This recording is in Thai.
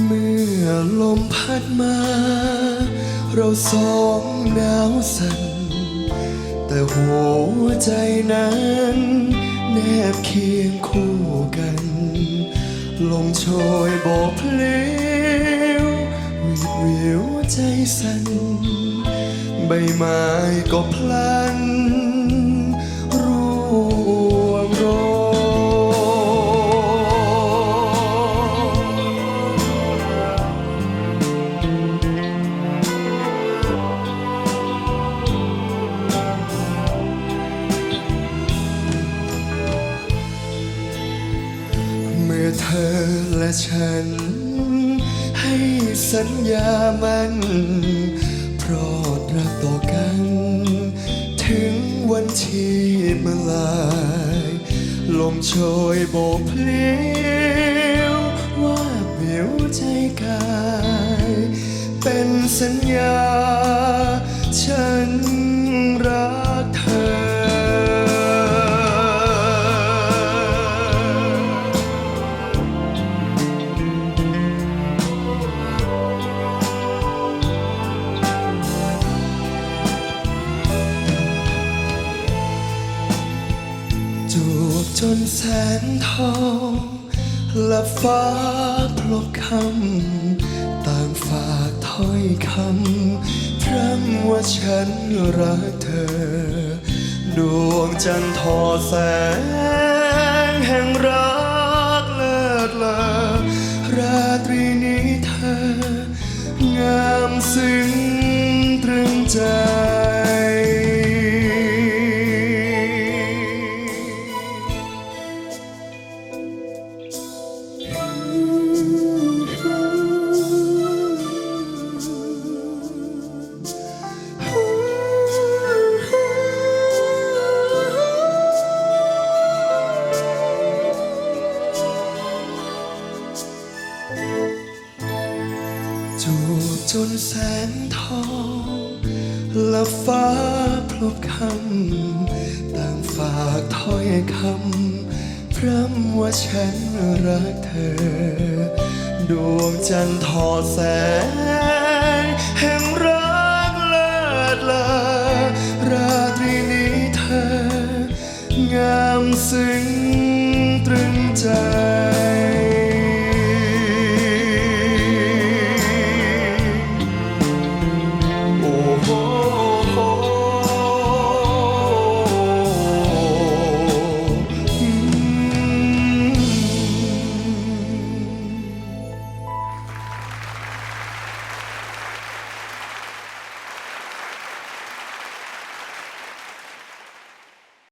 เมื่อลมพัดมา เราสองหนาวสั่น แต่หัวใจนั้นแนบเคียงคู่กัน ลมโชยโบกเพลิ้ววิววิวใจสั่น ใบไม้ก็พลัน เธอและฉัน ให้สัญญามันเพราะรักต่อกัน ถึงวันที่เมื่อลายลมโชยโบกเพลียวว่าเบียวใจกาย เป็นสัญญาฉัน นแสนทองและฟ้าพลบคำต่างฝากถ้อยคำพร่ำว่าฉันรักเธอ ดวงจันทร์ทอแสงแห่งรักเลิศเลอราตรีนี้เธองามซึ้งตรึงใจ จูบจนแสนทองและฟ้าพลบคำต่างฝากถ้อยคำพร่ำว่าฉันรักเธอ ดวงจันทร์ทอแสง แห่งรักเลิศเลอราตรีนี้เธอ งามซึ้งตรึง